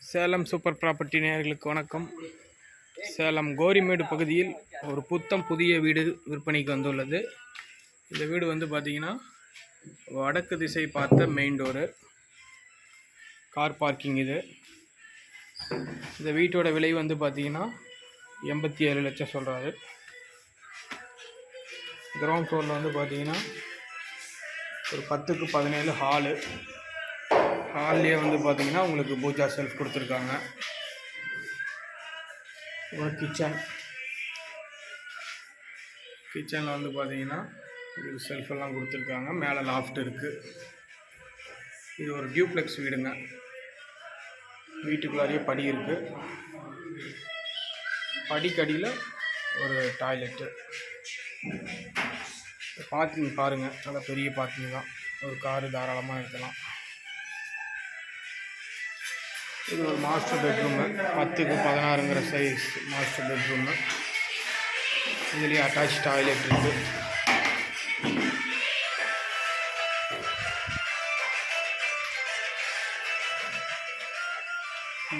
Salem super property நேயர்களுக்கு வணக்கம். சேலம் கோரிமேடு பகுதியில் ஒரு புத்தம் புதிய வீடு விற்பனைக்கு வந்துள்ளது. இந்த வீடு வந்து பார்த்திங்கன்னா வடக்கு திசை பார்த்த மெயின் டோரு கார் பார்க்கிங் இது. இந்த வீட்டோட விலை வந்து பார்த்திங்கன்னா எண்பத்தி ஏழு லட்சம் சொல்கிறாரு கிரவுண்ட் ஃப்ளோரில் வந்து பார்த்தீங்கன்னா ஒரு பத்துக்கு பதினேழு ஹாலு ஹால்லேயே வந்து பார்த்தீங்கன்னா உங்களுக்கு பூஜா செல்ஃப் கொடுத்துருக்காங்க. ஒரு கிச்சன் கிச்சனில் வந்து பார்த்தீங்கன்னா உங்களுக்கு செல்ஃப் எல்லாம் கொடுத்துருக்காங்க. மேலே லாஃப்ட் இருக்குது இது ஒரு டியூப்ளெக்ஸ் வீடுங்க. வீட்டுக்குள்ளாரியே படி இருக்குது படிக்கடியில் ஒரு டாய்லெட்டு பார்க்கிங் பாருங்கள் நல்லா பெரிய பார்க்கிங் தான். ஒரு காரு தாராளமாக இருக்கலாம் இது ஒரு மாஸ்டர் பெட்ரூமு பத்துக்கு பதினாறுங்கிற சைஸ் மாஸ்டர் பெட்ரூமு இதுலேயே அட்டாச் டாய்லெட் இருக்குது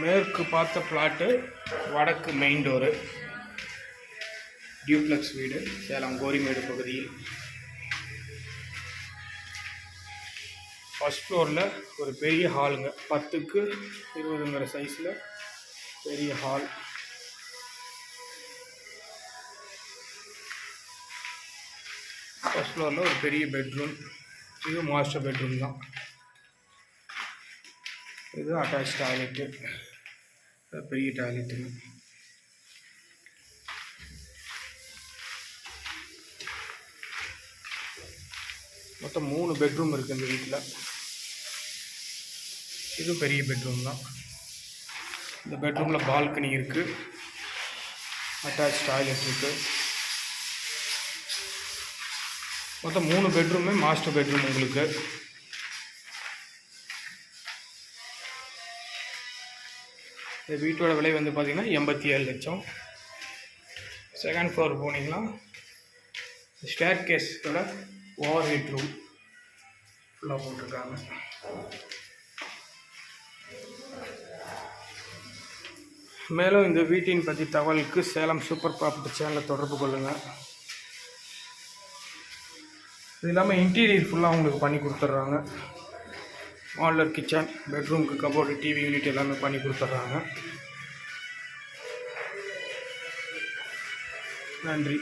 மேற்கு பார்த்த பிளாட்டு வடக்கு மெயின் டோரு டியூப்ளெக்ஸ் வீடு சேலம் கோரிமேடு பகுதியில் ஃபஸ்ட் ஃப்ளோரில் ஒரு பெரிய ஹாலுங்க பத்துக்கு இருபதுங்கிற சைஸில் பெரிய ஹால் ஃபஸ்ட் ஃப்ளோரில் ஒரு பெரிய பெட்ரூம் இது மாஸ்டர் பெட்ரூம் தான். இது அட்டாச் டாய்லெட்டு பெரிய டாய்லெட்டுங்க மொத்தம் மூணு பெட்ரூம் இருக்குது இந்த வீட்டில் இது பெரிய பெட்ரூம் தான். இந்த பெட்ரூமில் பால்கனி இருக்குது அட்டாச் டாய்லெட் இருக்குது மொத்தம் மூணு பெட்ரூமே மாஸ்டர் பெட்ரூம் உங்களுக்கு. இந்த வீட்டோட விலை வந்து பார்த்திங்கன்னா எண்பத்தி ஏழு லட்சம். செகண்ட் ஃப்ளோர் போனீங்கன்னா ஸ்டேர் கேஸோட ஓவர் ஹீட் ரூம் ஃபுல்லாக போட்டிருக்காங்க. மேலும் இந்த வீட்டின் பற்றி தகவலுக்கு சேலம் சூப்பர் ப்ராப்பர்ட்டி சேனலை தொடர்பு கொள்ளுங்கள் இது இல்லாமல் இன்டீரியர் ஃபுல்லாக உங்களுக்கு பண்ணி கொடுத்துட்றாங்க. மாடலர் கிச்சன் பெட்ரூம்க்கு கபோர்டு டிவி யூனிட் எல்லாமே பண்ணி கொடுத்துட்றாங்க. நன்றி.